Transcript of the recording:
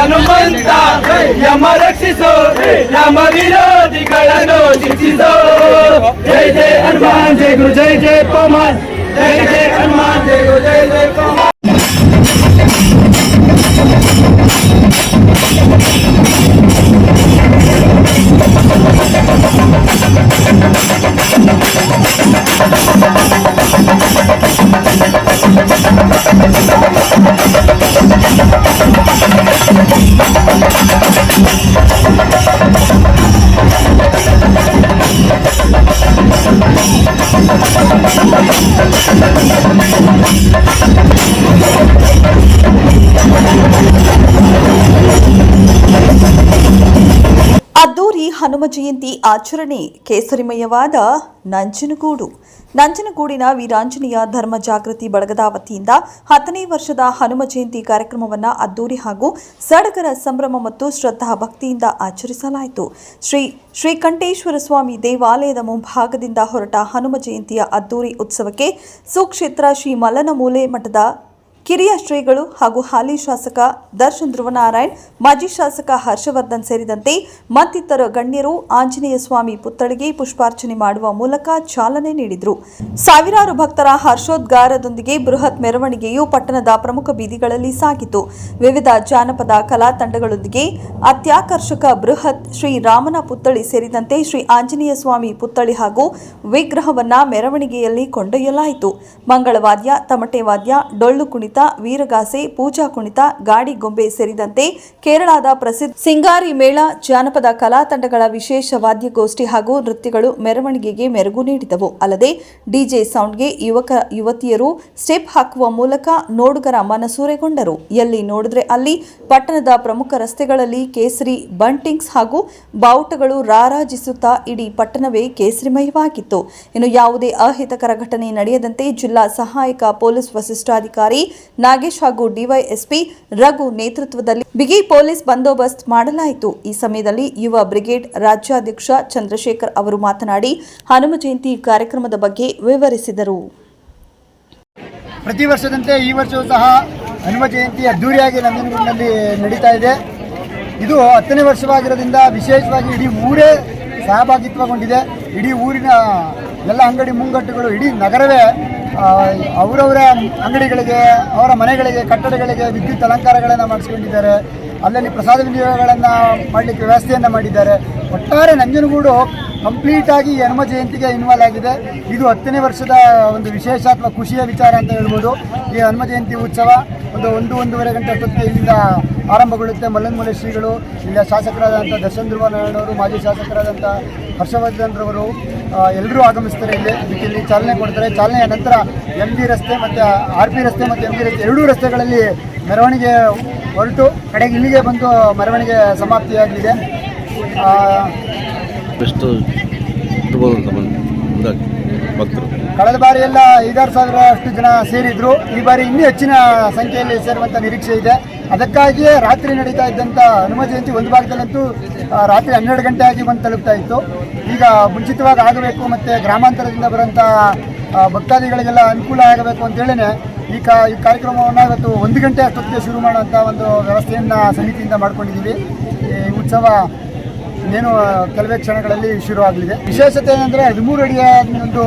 ಹನುಮಂತ ಯಮ ರಕ್ಷಿಸೋ ಯಮ ವಿರೋಧಿಗಳನ್ನು ಶಿಕ್ಷಿಸೋ ಜೈ ಜೈ ಹನುಮಾನ್ ಜೈ ಗುರು ಜೈ ಜೈ ಪವಮಾನ್ ಜೈ ಜೈ ಹನುಮಾನ್ ಜೈ ಗುರು ಜೈ ಜೈ ಪವಮಾನ್ ಹನುಮ ಜಯಂತಿ ಆಚರಣೆ ಕೇಸರಿಮಯವಾದ ನಂಜನಗೂಡು. ನಂಜನಗೂಡಿನ ವೀರಾಂಜನೇಯ ಧರ್ಮ ಜಾಗೃತಿ ಬಳಗದ ವತಿಯಿಂದ ಹತ್ತನೇ ವರ್ಷದ ಹನುಮ ಜಯಂತಿ ಕಾರ್ಯಕ್ರಮವನ್ನು ಅದ್ದೂರಿ ಹಾಗೂ ಸಡಗರ ಸಂಭ್ರಮ ಮತ್ತು ಶ್ರದ್ಧಾ ಭಕ್ತಿಯಿಂದ ಆಚರಿಸಲಾಯಿತು. ಶ್ರೀ ಶ್ರೀಕಂಠೇಶ್ವರ ಸ್ವಾಮಿ ದೇವಾಲಯದ ಮುಂಭಾಗದಿಂದ ಹೊರಟ ಹನುಮ ಜಯಂತಿಯ ಅದ್ದೂರಿ ಉತ್ಸವಕ್ಕೆ ಸುಕ್ಷೇತ್ರ ಶ್ರೀ ಮಲ್ಲನಮೂಲೆ ಮಠದ ಕಿರಿಯ ಶ್ರೀಗಳು ಹಾಗೂ ಹಾಲಿ ಶಾಸಕ ದರ್ಶನ್ ಧ್ರುವನಾರಾಯಣ್, ಮಾಜಿ ಶಾಸಕ ಹರ್ಷವರ್ಧನ್ ಸೇರಿದಂತೆ ಮತ್ತಿತರ ಗಣ್ಯರು ಆಂಜನೇಯ ಸ್ವಾಮಿ ಪುತ್ಥಳಿಗೆ ಪುಷ್ಪಾರ್ಚನೆ ಮಾಡುವ ಮೂಲಕ ಚಾಲನೆ ನೀಡಿದರು. ಸಾವಿರಾರು ಭಕ್ತರ ಹರ್ಷೋದ್ಗಾರದೊಂದಿಗೆ ಬೃಹತ್ ಮೆರವಣಿಗೆಯು ಪಟ್ಟಣದ ಪ್ರಮುಖ ಬೀದಿಗಳಲ್ಲಿ ಸಾಗಿತು. ವಿವಿಧ ಜಾನಪದ ಕಲಾ ತಂಡಗಳೊಂದಿಗೆ ಅತ್ಯಾಕರ್ಷಕ ಬೃಹತ್ ಶ್ರೀರಾಮನ ಪುತ್ಥಳಿ ಸೇರಿದಂತೆ ಶ್ರೀ ಆಂಜನೇಯ ಸ್ವಾಮಿ ಪುತ್ಥಳಿ ಹಾಗೂ ವಿಗ್ರಹವನ್ನ ಮೆರವಣಿಗೆಯಲ್ಲಿ ಕೊಂಡೊಯ್ಯಲಾಯಿತು. ಮಂಗಳವಾದ್ಯ, ತಮಟೆ ವಾದ್ಯ, ಡೊಳ್ಳು ಕುಣಿತ ವೀರಗಾಸೆ, ಪೂಜಾ ಕುಣಿತ, ಗಾಡಿ ಗೊಂಬೆ ಸೇರಿದಂತೆ ಕೇರಳದ ಪ್ರಸಿದ್ಧ ಸಿಂಗಾರಿ ಮೇಳ, ಜಾನಪದ ಕಲಾ ತಂಡಗಳ ವಿಶೇಷ ವಾದ್ಯಗೋಷ್ಠಿ ಹಾಗೂ ನೃತ್ಯಗಳು ಮೆರವಣಿಗೆಗೆ ಮೆರುಗು ನೀಡಿದವು. ಅಲ್ಲದೆ ಡಿಜೆ ಸೌಂಡ್ಗೆ ಯುವಕ, ಯುವತಿಯರು ಸ್ಟೆಪ್ ಹಾಕುವ ಮೂಲಕ ನೋಡುಗರ ಮನಸೂರೆಗೊಂಡರು ಎಲ್ಲಿ ನೋಡಿದ್ರೆ ಅಲ್ಲಿ ಪಟ್ಟಣದ ಪ್ರಮುಖ ರಸ್ತೆಗಳಲ್ಲಿ ಕೇಸರಿ ಬಂಟಿಂಗ್ಸ್ ಹಾಗೂ ಬಾವುಟಗಳು ರಾರಾಜಿಸುತ್ತಾ ಇಡೀ ಪಟ್ಟಣವೇ ಕೇಸರಿಮಯವಾಗಿತ್ತು. ಇನ್ನು ಯಾವುದೇ ಅಹಿತಕರ ಘಟನೆ ನಡೆಯದಂತೆ ಜಿಲ್ಲಾ ಸಹಾಯಕ ಪೊಲೀಸ್ ವರಿಷ್ಠಾಧಿಕಾರಿ ನಾಗೇಶ್ ಹಾಗೂ ಡಿವೈಎಸ್ಪಿ ರಘು ನೇತೃತ್ವದಲ್ಲಿ ಬಿಗಿ ಪೊಲೀಸ್ ಬಂದೋಬಸ್ತ್ ಮಾಡಲಾಯಿತು. ಈ ಸಮಯದಲ್ಲಿ ಯುವ ಬ್ರಿಗೇಡ್ ರಾಜ್ಯಾಧ್ಯಕ್ಷ ಚಂದ್ರಶೇಖರ್ ಅವರು ಮಾತನಾಡಿ ಹನುಮ ಜಯಂತಿ ಕಾರ್ಯಕ್ರಮದ ಬಗ್ಗೆ ವಿವರಿಸಿದರು. ಪ್ರತಿ ವರ್ಷದಂತೆ ಈ ವರ್ಷವೂ ಸಹ ಹನುಮ ಜಯಂತಿ ಅದ್ದೂರಿಯಾಗಿ ನಂಜನಗೂಡಿನಲ್ಲಿ ನಡೀತಾ ಇದೆ. ಇದು ಹತ್ತನೇ ವರ್ಷವಾಗಿರೋದ್ರಿಂದ ವಿಶೇಷವಾಗಿ ಇಡೀ ಊರೇ ಸಹಭಾಗಿತ್ವಗೊಂಡಿದೆ. ಇಡೀ ಊರಿನ ಎಲ್ಲ ಅಂಗಡಿ ಮುಂಗಟ್ಟುಗಳು ಇಡೀ ನಗರವೇ ಅವರವರ ಅಂಗಡಿಗಳಿಗೆ, ಅವರ ಮನೆಗಳಿಗೆ, ಕಟ್ಟಡಗಳಿಗೆ ವಿದ್ಯುತ್ ಅಲಂಕಾರಗಳನ್ನು ಮಾಡಿಸ್ಕೊಂಡಿದ್ದಾರೆ. ಅಲ್ಲಲ್ಲಿ ಪ್ರಸಾದ ವಿನಿಯೋಗಗಳನ್ನು ಮಾಡಲಿಕ್ಕೆ ವ್ಯವಸ್ಥೆಯನ್ನು ಮಾಡಿದ್ದಾರೆ. ಒಟ್ಟಾರೆ ನಂಜನಗೂಡು ಕಂಪ್ಲೀಟ್ ಆಗಿ ಈ ಹನುಮ ಜಯಂತಿಗೆ ಇನ್ವಾಲ್ವ್ ಆಗಿದೆ. ಇದು ಹತ್ತನೇ ವರ್ಷದ ಒಂದು ವಿಶೇಷ ಅಥವಾ ಖುಷಿಯ ವಿಚಾರ ಅಂತ ಹೇಳ್ಬೋದು. ಈ ಹನುಮ ಜಯಂತಿ ಉತ್ಸವ ಒಂದು ಒಂದು, ಒಂದೂವರೆ ಗಂಟೆ ಅಷ್ಟೊತ್ತಿಗೆ ಇಲ್ಲಿಂದ ಆರಂಭಗೊಳ್ಳುತ್ತೆ. ಮಲ್ಲನ್ಮೂಲೆ ಶ್ರೀಗಳು, ಇಲ್ಲಿಯ ಶಾಸಕರಾದಂಥ ದರ್ಶನ್ ಧ್ರುವನಾರಾಯಣವರು ಮಾಜಿ ಶಾಸಕರಾದಂಥ ಹರ್ಷವರ್ಧನ್ ರವರು. ಎಲ್ಲರೂ ಆಗಮಿಸ್ತಾರೆ ಇಲ್ಲಿ. ಇಲ್ಲಿ ಚಾಲನೆ ಕೊಡ್ತಾರೆ. ಚಾಲನೆಯ ನಂತರ ಎಂ ಜಿ ರಸ್ತೆ ಮತ್ತು ಆರ್ ಪಿ ರಸ್ತೆ ಮತ್ತು ಎಂ ಜಿ ರಸ್ತೆ ಎರಡೂ ರಸ್ತೆಗಳಲ್ಲಿ ಮೆರವಣಿಗೆ ಹೊರಟು. ಕಡೆಗೆ ಇಲ್ಲಿಗೆ ಬಂದು ಮೆರವಣಿಗೆ ಸಮಾಪ್ತಿಯಾಗಲಿದೆ. ಎಷ್ಟು ಭಕ್ತರು ಕಳೆದ ಬಾರಿ ಎಲ್ಲ ಐದಾರು ಸಾವಿರ ಅಷ್ಟು ಜನ ಸೇರಿದ್ರು. ಈ ಬಾರಿ ಇನ್ನೂ ಹೆಚ್ಚಿನ ಸಂಖ್ಯೆಯಲ್ಲಿ ಸೇರುವಂತ ನಿರೀಕ್ಷೆ ಇದೆ. ಅದಕ್ಕಾಗಿಯೇ ರಾತ್ರಿ ನಡೀತಾ ಇದ್ದಂಥ ಹನುಮ ಜಯಂತಿ ಒಂದು ಭಾಗದಲ್ಲಂತೂ ರಾತ್ರಿ ಹನ್ನೆರಡು ಗಂಟೆ ಆಗಿ ಬಂದು ತಲುಪ್ತಾ ಇತ್ತು. ಈಗ ಮುಂಚಿತವಾಗಿ ಆಗಬೇಕು ಮತ್ತು ಗ್ರಾಮಾಂತರದಿಂದ ಬರುವಂಥ ಭಕ್ತಾದಿಗಳಿಗೆಲ್ಲ ಅನುಕೂಲ ಆಗಬೇಕು ಅಂತೇಳಿನೇ ಈ ಕಾ, ಈ ಕಾರ್ಯಕ್ರಮವನ್ನು ಇವತ್ತು ಒಂದು ಗಂಟೆ ಅಷ್ಟೊತ್ತಿಗೆ ಶುರು ಮಾಡುವಂಥ ಒಂದು ವ್ಯವಸ್ಥೆಯನ್ನು ಸಮಿತಿಯಿಂದ ಮಾಡ್ಕೊಂಡಿದ್ದೀವಿ. ಈ ಉತ್ಸವ ಇನ್ನೇನು ಕೆಲವೇ ಕ್ಷಣಗಳಲ್ಲಿ ಶುರು ಆಗಲಿದೆ ವಿಶೇಷತೆ ಏನಂದರೆ ಹದಿಮೂರು ಅಡಿಯ ಒಂದು